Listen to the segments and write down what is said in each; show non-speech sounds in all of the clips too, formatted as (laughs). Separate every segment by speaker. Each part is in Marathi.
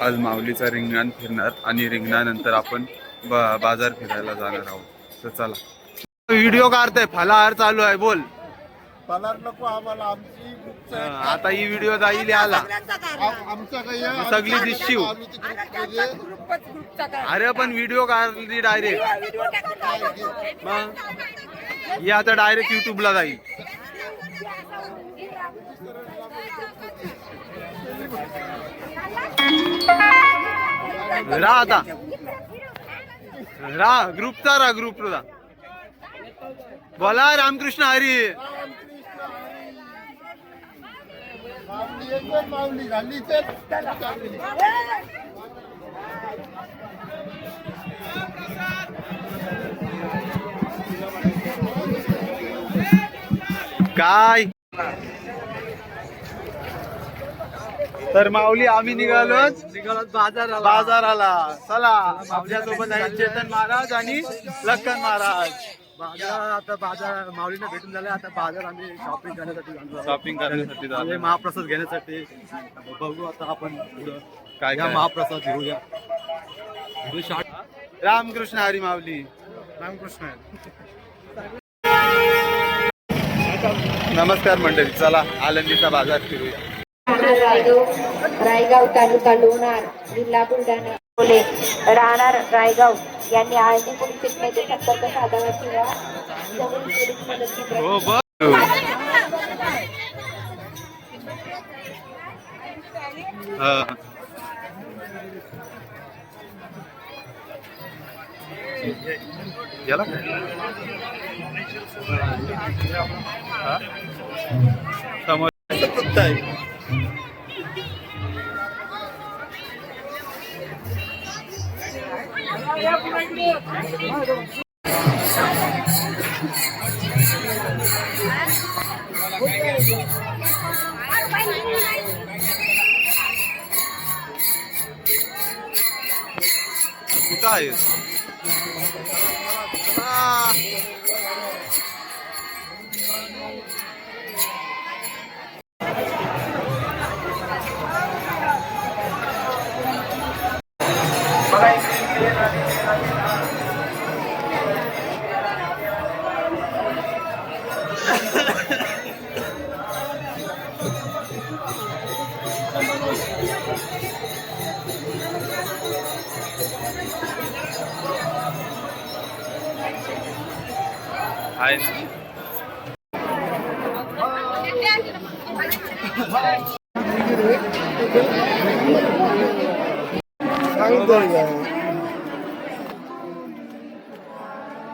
Speaker 1: आज माऊलीचा रिंगण फिरणार आणि रिंगणानंतर आपण बा- बाजार फिरायला जाणार आहोत. तर चला. व्हिडिओ काढतोय. फलाहार चालू आहे. बोल.
Speaker 2: नको आम्हाला. आमची
Speaker 1: आता ही व्हिडिओ जाईल
Speaker 2: काही
Speaker 1: सगळी दिसशीव
Speaker 2: आम्ही तिकडे गेले.
Speaker 1: अरे पण व्हिडिओ काढली डायरेक्ट मग? ही आता डायरेक्ट युट्यूबला जाईल. (laughs) रा आता रा ग्रुपचा रा ग्रुपचा. बोला रामकृष्ण हरी. काय? तर माऊली आम्ही निघालोच
Speaker 3: निघालात बाजार
Speaker 1: बाजाराला. चला आपल्यासोबत आहेत चेतन महाराज आणि लखन महाराज.
Speaker 3: बाजार आता बाजार माऊलीने भेटून झाले. आता बाजार आम्ही शॉपिंग करण्यासाठी जाणार
Speaker 1: शॉपिंग करण्यासाठी
Speaker 3: महाप्रसाद घेण्यासाठी. बघू आता आपण पुढं.
Speaker 1: काय
Speaker 3: या
Speaker 1: काय?
Speaker 3: महाप्रसाद घेऊया.
Speaker 1: रामकृष्ण हरी माऊली.
Speaker 3: रामकृष्ण
Speaker 1: नमस्कार मंडळी चला आलंदीचा बाजार फिरूया.
Speaker 4: रायगाव रायगाव तालुका लोणार जिल्हा बुलढाणा. बोले राहणार रायगाव. यांनी आळंदी पोलीस स्टेशनमध्ये संपर्क साधावा किंवा जवळ पोलीस मदत
Speaker 1: हो, याला? समोर. फक्त आहे.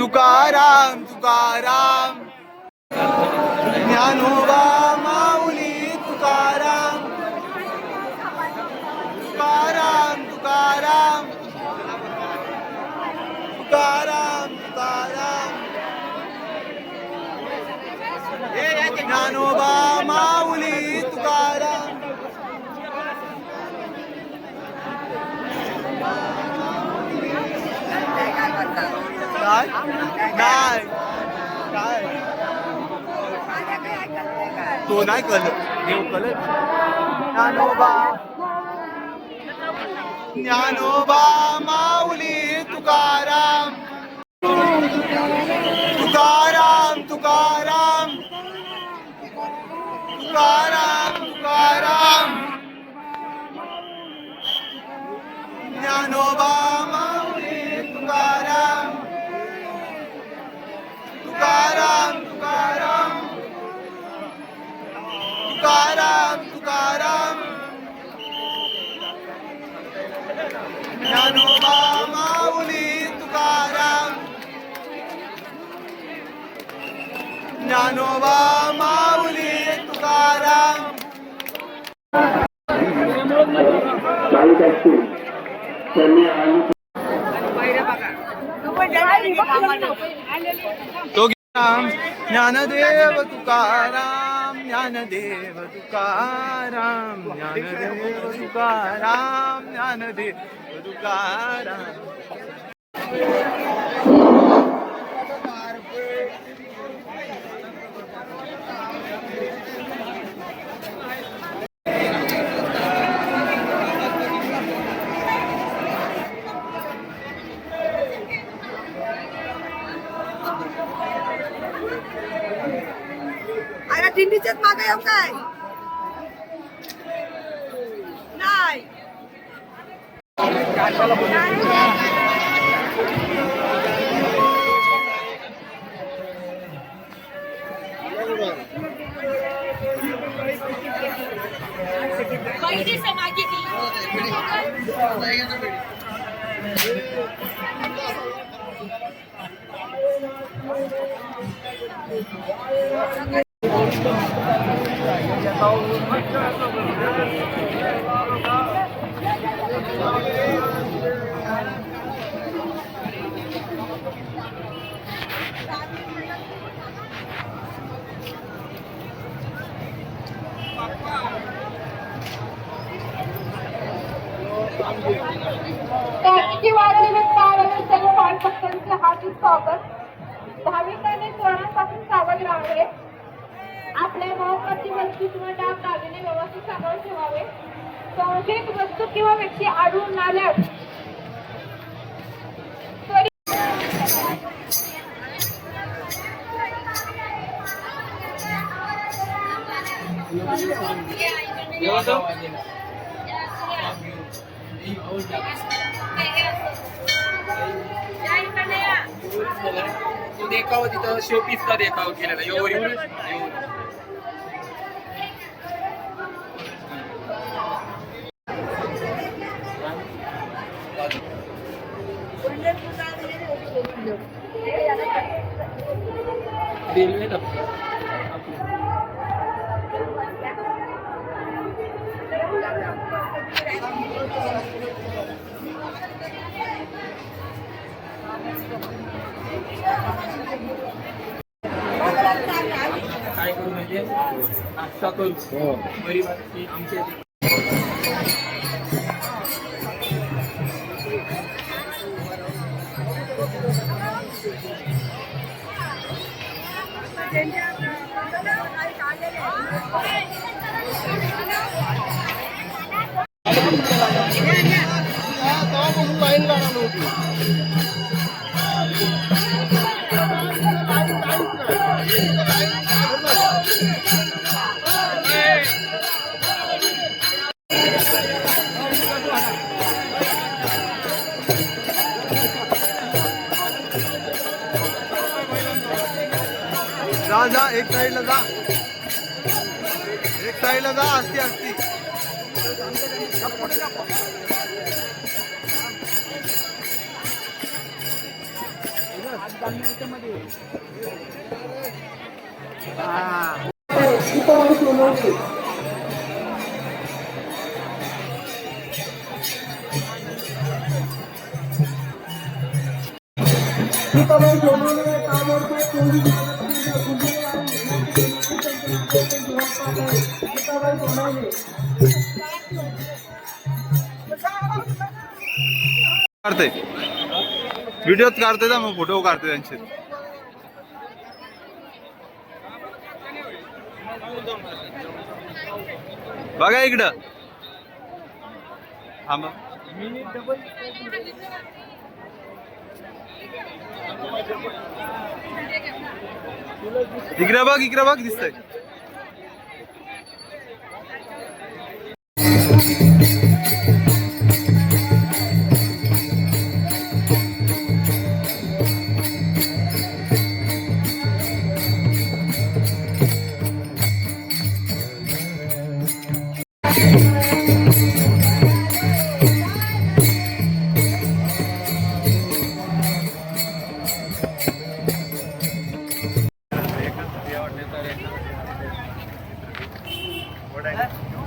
Speaker 1: तुकाराम तुकाराम. ज्ञानोबा माऊली तुकाराम तुकाराम तुकाराम तुकाराम तुकाराम ज्ञानोबा माऊली तुकाराम काय नाही काय तो नाही कळलं. देव कळलं? ज्ञानोबा. ज्ञानोबा माऊली तुकाराम. तुकाराम तुकाराम. तुकाराम तुकाराम. ज्ञानोबा माऊली तुकाराम. तो ज्ञानदेव तुकाराम ज्ञानदेव तुकाराम ज्ञानदेव तुकाराम ज्ञानदेव तुकाराम.
Speaker 5: अरे दिंडीच्याच मागे येऊ काय नाही
Speaker 4: त्यांची वाढनिमित्त आलेले सर्व बालभक्तांचे हार्दिक स्वागत. भाविकांनी स्वरांपासून सावध राहावे. आपल्या महत्वाची वस्तू किंवा डाग दागिने व्यवस्थित सांभाळून ठेवावे. संशयित वस्तू किंवा व्यक्ती आढळून आल्यास त्वरित
Speaker 6: तो देखावा तिथं शोपीसचा देखावा केलेला. एवढी नाश्ता करू परिवाराची आमच्या इथे
Speaker 1: जा দাদা আস্তে আস্তে প্রীতমের প্রমোদ काढते. व्हिडिओत काढते ना मग फोटो काढते त्यांचे. बघा इकडं. थांबा. इकडे बघ इकडे बघ दिसतंय.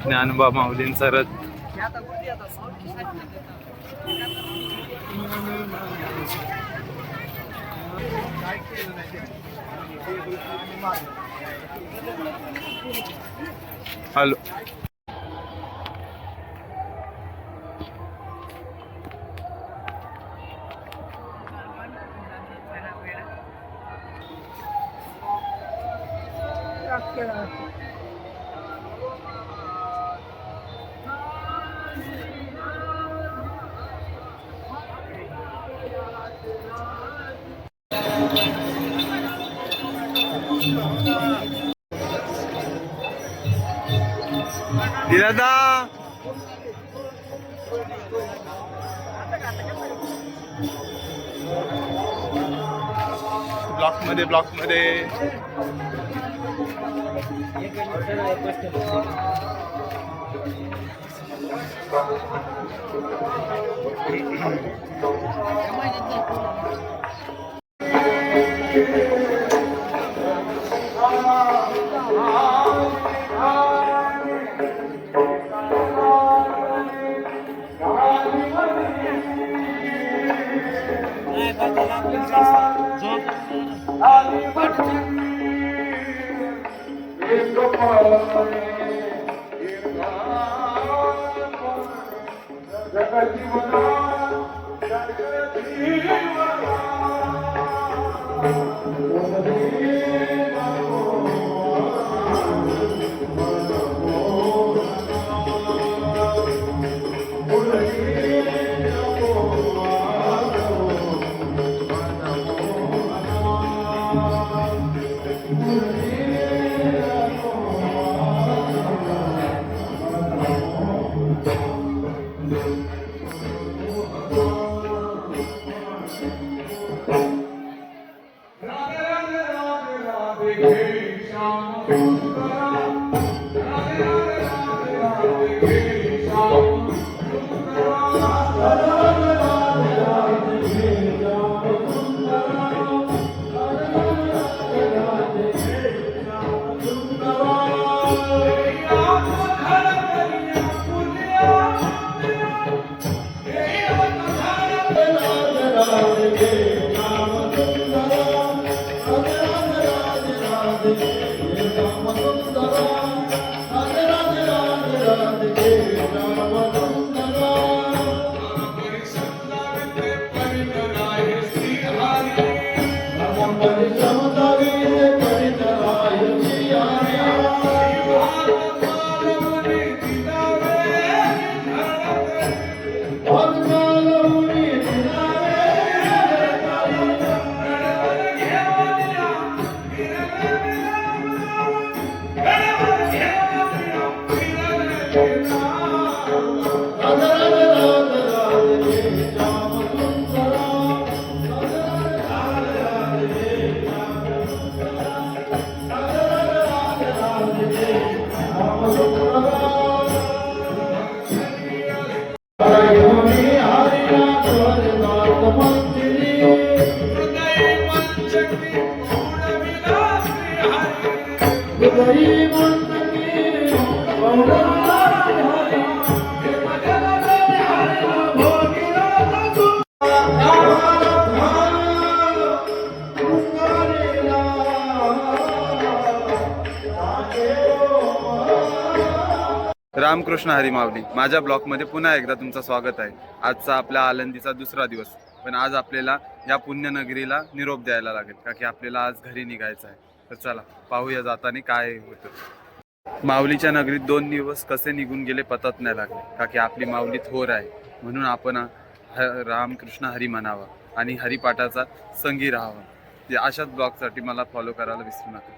Speaker 1: ज्ञानबा माऊलींचा रथ hello. दादा ब्लॉक मध्ये ब्लॉक मध्ये ਜੀਵਨਾ ਸਤਿ ਜੀਵਨਾ Lord. One रामकृष्ण हरी माझ्या ब्लॉकमध्ये पुन्हा एकदा तुमचं स्वागत आहे. आजचा आपल्या आनंदीचा दुसरा दिवस पण आज आपल्याला या पुण्यनगरीला निरोप द्यायला लागेल का की आपल्याला आज घरी निघायचं आहे. तर चला पाहूया जाताना काय होतं. माऊलीच्या नगरीत दोन दिवस कसे निघून गेले पतत नाही लागले. का की आपली माऊली थोर आहे. म्हणून आपण रामकृष्ण हरी म्हणावा आणि हरिपाठाचा संगी राहावा. या अशाच ब्लॉगसाठी मला फॉलो करायला विसरू नका.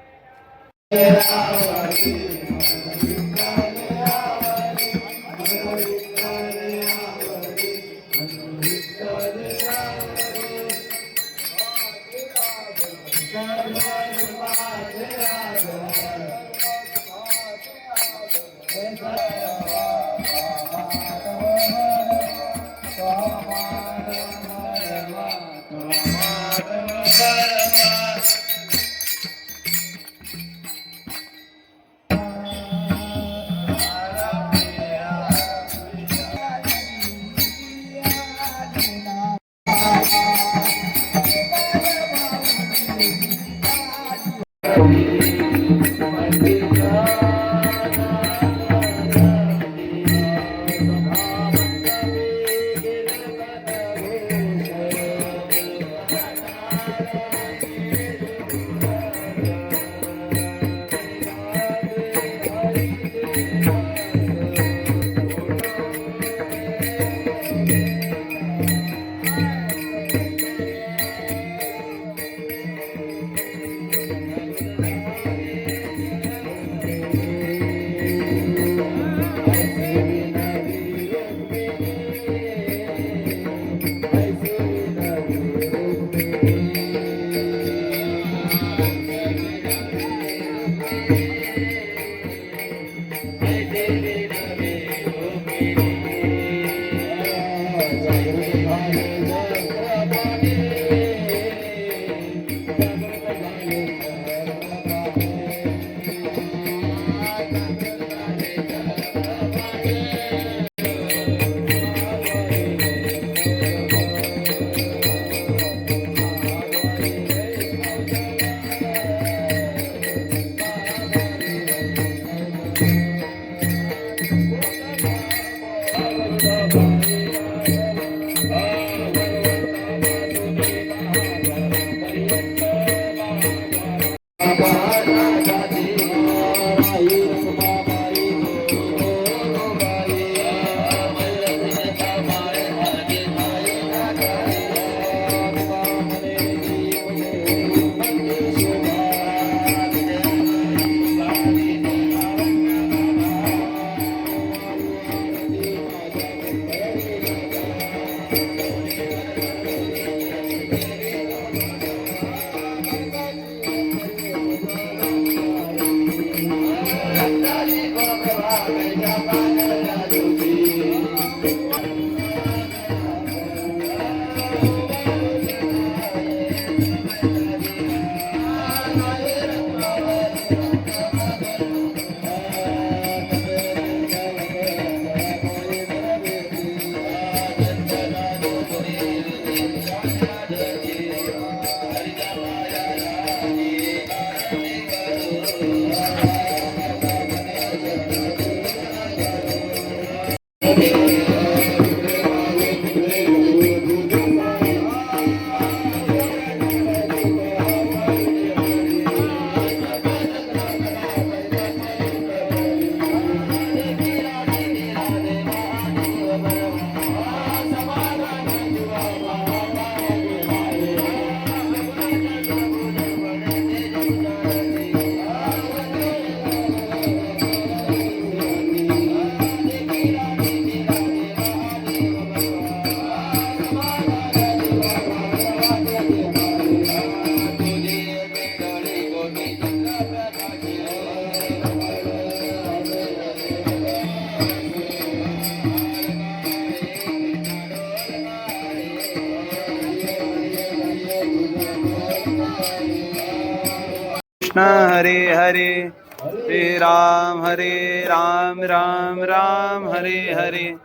Speaker 1: कृष्ण हरे हरे हरे राम हरे राम राम राम हरे हरे।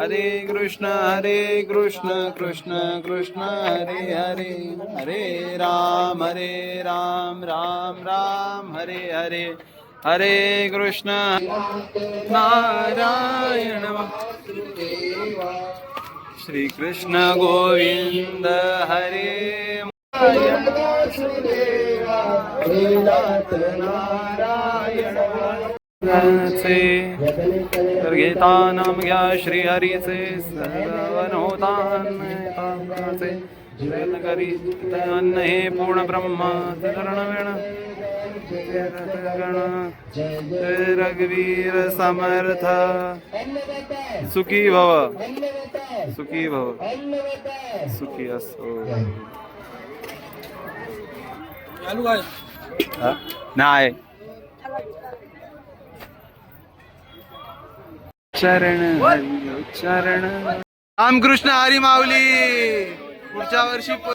Speaker 1: हरे कृष्ण हरे कृष्ण कृष्ण कृष्ण हरे हरे। हरे राम हरे राम राम राम हरे हरे। हरे कृष्ण। नारायण श्री कृष्ण गोविंद हरे। तर घेता नाम घ्या श्री हरीचे सर्वनोताचे करी अन्न हे पूर्ण ब्रह्मा चरण वेण रघुवीर समर्थ. सुखी भव सुखी भव सुखी असो. नाही. चरण हरी चरण रामकृष्ण हरी माऊली. पुढच्या वर्षी